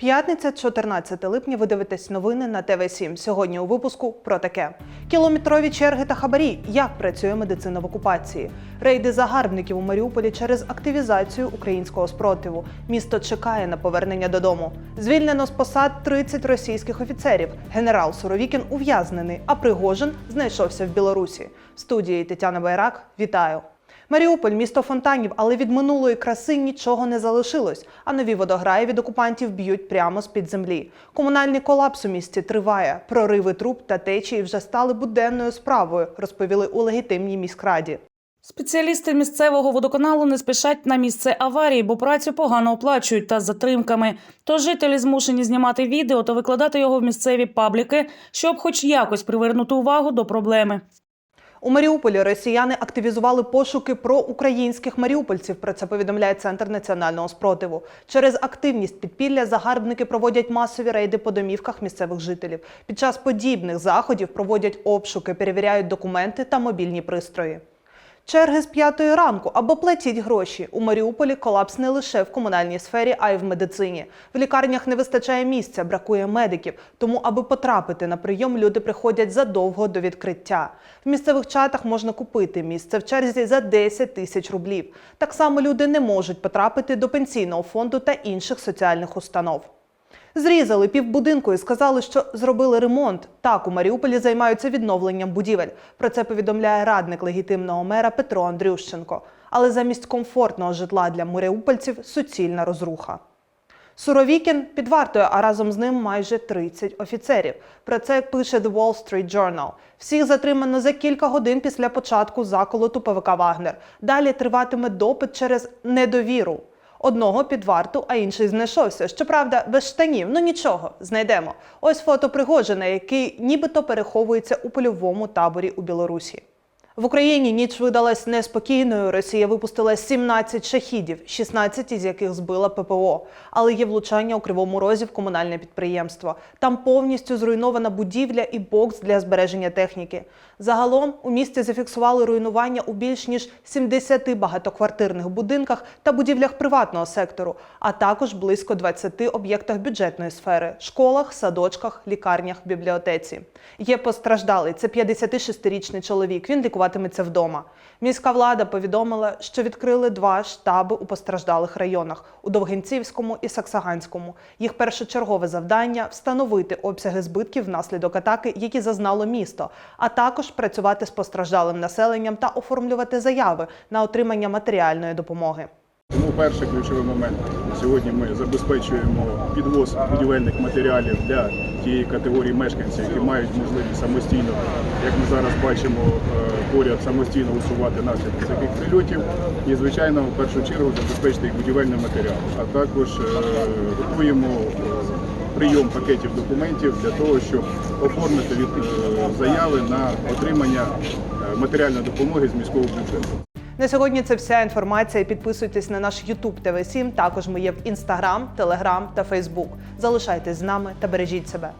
П'ятниця, 14 липня. Ви дивитесь новини на ТВ 7 Сьогодні у випуску про таке: кілометрові черги та хабарі. Як працює медицина в окупації? Рейди загарбників у Маріуполі через активізацію українського спротиву. Місто чекає на повернення додому. Звільнено з посад 30 російських офіцерів. Генерал Суровікін ув'язнений, а Пригожин знайшовся в Білорусі. В студії Тетяна Байрак. Вітаю. Маріуполь місто фонтанів, але від минулої краси нічого не залишилось. А нові водограї від окупантів б'ють прямо з під землі. Комунальний колапс у місті триває. Прориви труб та течії вже стали буденною справою, розповіли у легітимній міськраді. Спеціалісти місцевого водоканалу не спішать на місце аварії, бо працю погано оплачують та з затримками. Тож жителі змушені знімати відео та викладати його в місцеві пабліки, щоб хоч якось привернути увагу до проблеми. У Маріуполі росіяни активізували пошуки проукраїнських маріупольців. Про це повідомляє Центр національного спротиву. Через активність підпілля загарбники проводять масові рейди по домівках місцевих жителів. Під час подібних заходів проводять обшуки, перевіряють документи та мобільні пристрої. Черги з п'ятої ранку або платіть гроші. У Маріуполі колапс не лише в комунальній сфері, а й в медицині. В лікарнях не вистачає місця, бракує медиків. Тому, аби потрапити на прийом, люди приходять задовго до відкриття. В місцевих чатах можна купити місце в черзі за 10 тисяч рублів. Так само люди не можуть потрапити до пенсійного фонду та інших соціальних установ. Зрізали півбудинку і сказали, що зробили ремонт. Так, у Маріуполі займаються відновленням будівель. Про це повідомляє радник легітимного мера Петро Андрющенко. Але замість комфортного житла для маріупольців суцільна розруха. Суровікін під вартою, а разом з ним майже 30 офіцерів. Про це пише The Wall Street Journal. Всіх затримано за кілька годин після початку заколоту ПВК Вагнер. Далі триватиме допит через недовіру. Одного під варту, а інший знайшовся. Щоправда, без штанів. Ну нічого, знайдемо. Ось фото Пригожина, який нібито переховується у польовому таборі у Білорусі. В Україні ніч видалась неспокійною. Росія випустила 17 шахідів, 16 із яких збила ППО. Але є влучання у Кривому Розі в комунальне підприємство. Там повністю зруйнована будівля і бокс для збереження техніки. Загалом у місті зафіксували руйнування у більш ніж 70 багатоквартирних будинках та будівлях приватного сектору, а також близько 20 об'єктах бюджетної сфери школах, садочках, лікарнях, бібліотеці. Є постраждалий. Це 56-річний чоловік. Він лікуватиметься вдома. Міська влада повідомила, що відкрили два штаби у постраждалих районах у Довгинцівському і Саксаганському. Їх першочергове завдання встановити обсяги збитків внаслідок атаки, які зазнало місто, а також працювати з постраждалим населенням та оформлювати заяви на отримання матеріальної допомоги. Перший ключовий момент сьогодні ми забезпечуємо підвоз будівельних матеріалів для тієї категорії мешканців, які мають можливість самостійно, як ми зараз бачимо, е, поряд самостійно усувати наслідки таких прильотів. І, звичайно, в першу чергу забезпечити їх будівельним матеріалом. А також е, готуємо е, прийом пакетів документів для того, щоб оформити заяви на отримання матеріальної допомоги з міського бюджету. На сьогодні це вся інформація. Підписуйтесь на наш YouTube TV 7 Також ми є в Instagram, Telegram та Facebook. Залишайтесь з нами та бережіть себе.